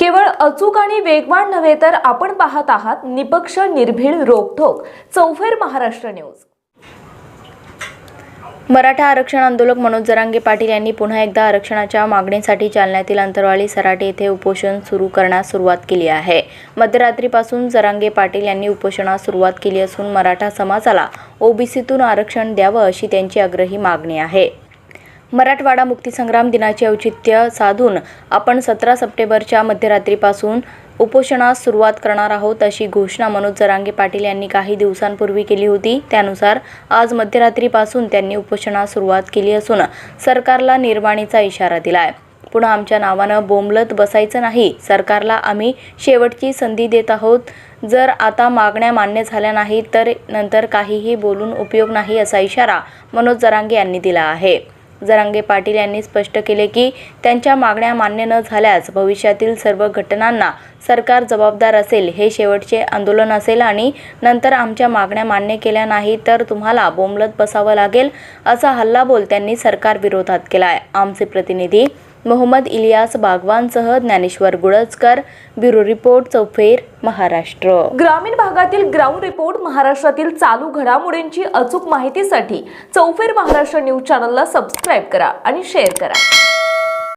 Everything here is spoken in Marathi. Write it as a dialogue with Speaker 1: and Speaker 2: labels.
Speaker 1: केवळ अचूक आणि वेगवान नव्हे तर आपण पाहत आहात निपक्ष निर्भीड रोखोक चौफेर महाराष्ट्र न्यूज.
Speaker 2: मराठा आरक्षण आंदोलक मनोज जरांगे पाटील यांनी पुन्हा एकदा आरक्षणाच्या मागणीसाठी जालन्यातील अंतरवाली सराटे येथे उपोषण सुरू करण्यास सुरुवात केली आहे. मध्यरात्रीपासून जरांगे पाटील यांनी उपोषणास सुरुवात केली असून मराठा समाजाला ओबीसीतून आरक्षण द्यावं अशी त्यांची आग्रही मागणी आहे. मराठवाडा मुक्तीसंग्राम दिनाचे औचित्य साधून आपण सतरा सप्टेंबरच्या मध्यरात्रीपासून उपोषणास सुरुवात करणार आहोत अशी घोषणा मनोज जरांगे पाटील यांनी काही दिवसांपूर्वी केली होती. त्यानुसार आज मध्यरात्रीपासून त्यांनी उपोषणास सुरुवात केली असून सरकारला निर्वाणीचा इशारा दिला आहे पुन्हा आमच्या नावानं बोंबलत बसायचं नाही. सरकारला आम्ही शेवटची संधी देत आहोत. जर आता मागण्या मान्य झाल्या नाहीत तर नंतर काहीही बोलून उपयोग नाही असा इशारा मनोज जरांगे यांनी दिला आहे. जरांगे पाटील यांनी स्पष्ट केले की त्यांच्या मागण्या मान्य न झाल्यास भविष्यातील सर्व घटनांना सरकार जबाबदार असेल हे शेवटचे आंदोलन असेल आणि नंतर आमच्या मागण्या मान्य केल्या नाही तर तुम्हाला बोंबलत बसावं लागेल असा हल्लाबोल त्यांनी सरकारविरोधात केला आहे आमचे प्रतिनिधी मोहम्मद इलियास बागवानसह ज्ञानेश्वर गुळजकर ब्युरो रिपोर्ट चौफेर महाराष्ट्र.
Speaker 1: ग्रामीण भागातील ग्राउंड रिपोर्ट महाराष्ट्रातील चालू घडामोडींची अचूक माहितीसाठी चौफेर महाराष्ट्र न्यूज चॅनलला सबस्क्राईब करा आणि शेअर करा.